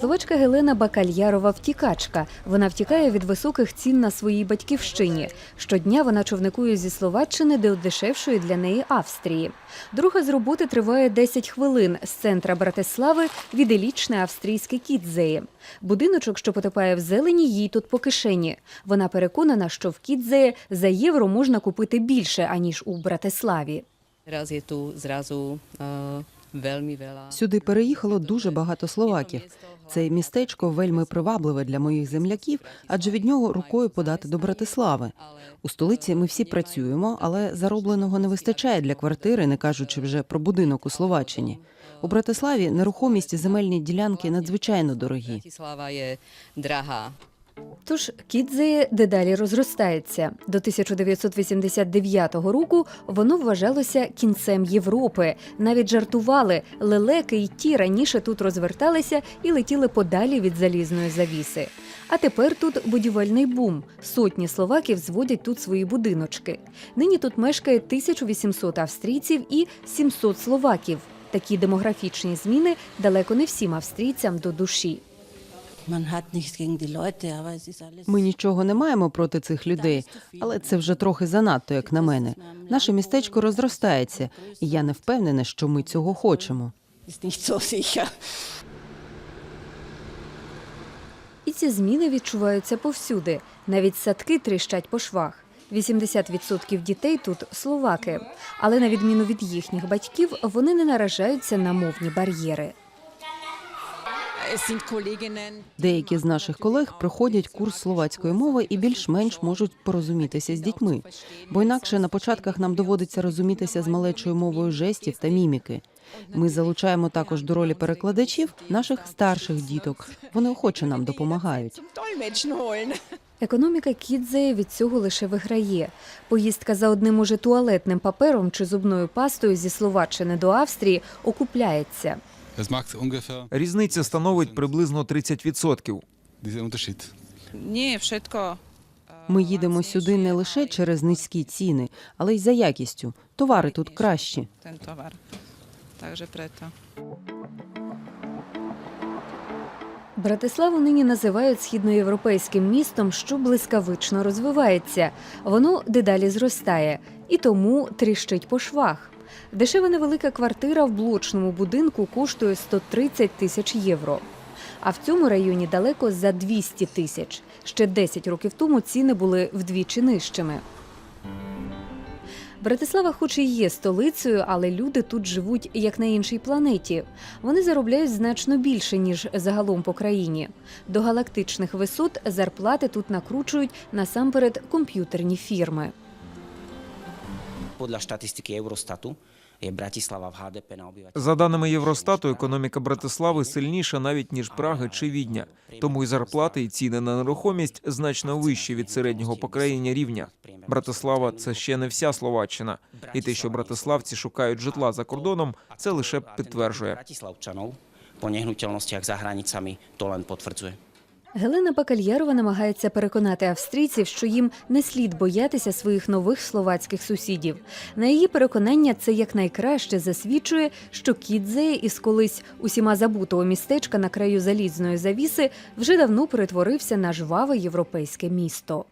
Словачка Гелена Бакальярова втікачка. Вона втікає від високих цін на своїй батьківщині. Щодня вона човникує зі Словаччини до дешевшої для неї Австрії. Дорога з роботи триває 10 хвилин з центра Братислави в іделічне австрійське Кідзеї. Будиночок, що потопає в зелені, їй тут по кишені. Вона переконана, що в Кідзеї за євро можна купити більше аніж у Братиславі. Tu zrazu uh, veľmi veľa. Сюди переїхало дуже багато словаків. Це містечко вельми привабливе для моїх земляків, адже від нього рукою подати до Братислави. У столиці ми всі працюємо, але заробленого не вистачає для квартири, не кажучи вже про будинок у Словаччині. У Братиславі нерухомість і земельні ділянки надзвичайно дорогі. Тож Кідзеє дедалі розростається. До 1989 року воно вважалося кінцем Європи. Навіть жартували, лелеки й ті раніше тут розверталися і летіли подалі від залізної завіси. А тепер тут будівельний бум. Сотні словаків зводять тут свої будиночки. Нині тут мешкає 1800 австрійців і 700 словаків. Такі демографічні зміни далеко не всім австрійцям до душі. Ми нічого не маємо проти цих людей, але це вже трохи занадто, як на мене. Наше містечко розростається, і я не впевнена, що ми цього хочемо. І ці зміни відчуваються повсюди. Навіть садки тріщать по швах. 80% дітей тут словаки, але на відміну від їхніх батьків, вони не наражаються на мовні бар'єри. Деякі з наших колег проходять курс словацької мови і більш-менш можуть порозумітися з дітьми, бо інакше на початках нам доводиться розумітися з малечою мовою жестів та міміки. Ми залучаємо також до ролі перекладачів наших старших діток. Вони охоче нам допомагають. Економіка Кідзея від цього лише виграє. Поїздка за одним уже туалетним папером чи зубною пастою зі Словаччини до Австрії окупляється. Різниця становить приблизно 30%. dieser Ні, všetko. Ми їдемо сюди не лише через низькі ціни, але й за якістю. Товари тут кращі. Takže. Братиславу нині називають східноєвропейським містом, що блискавично розвивається. Воно дедалі зростає і тому тріщить по швах. Дешева невелика квартира в блочному будинку коштує 130 тисяч євро. А в цьому районі далеко за 200 тисяч. Ще 10 років тому ціни були вдвічі нижчими. Братислава, хоч і є столицею, але люди тут живуть як на іншій планеті. Вони заробляють значно більше ніж загалом по країні. До галактичних висот зарплати тут накручують насамперед комп'ютерні фірми. Podľa štatistiky Eurostatu je Bratislava v HDP na obyvateľa. За даними Євростату, економіка Братислави сильніша навіть ніж Праги чи Відня. Тому і зарплати, і ціни на нерухомість значно вищі від середнього по країні рівня. Братислава це ще не вся Словаччина. І те, що братиславці шукають житла за кордоном, це лише підтверджує. Bratislavčanov po nehnuteľnostiach za hranicami to len potvrdzuje. Гелена Бакальярова намагається переконати австрійців, що їм не слід боятися своїх нових словацьких сусідів. На її переконання, це якнайкраще засвідчує, що Кідзеє із колись усіма забутого містечка на краю залізної завіси вже давно перетворився на жваве європейське місто.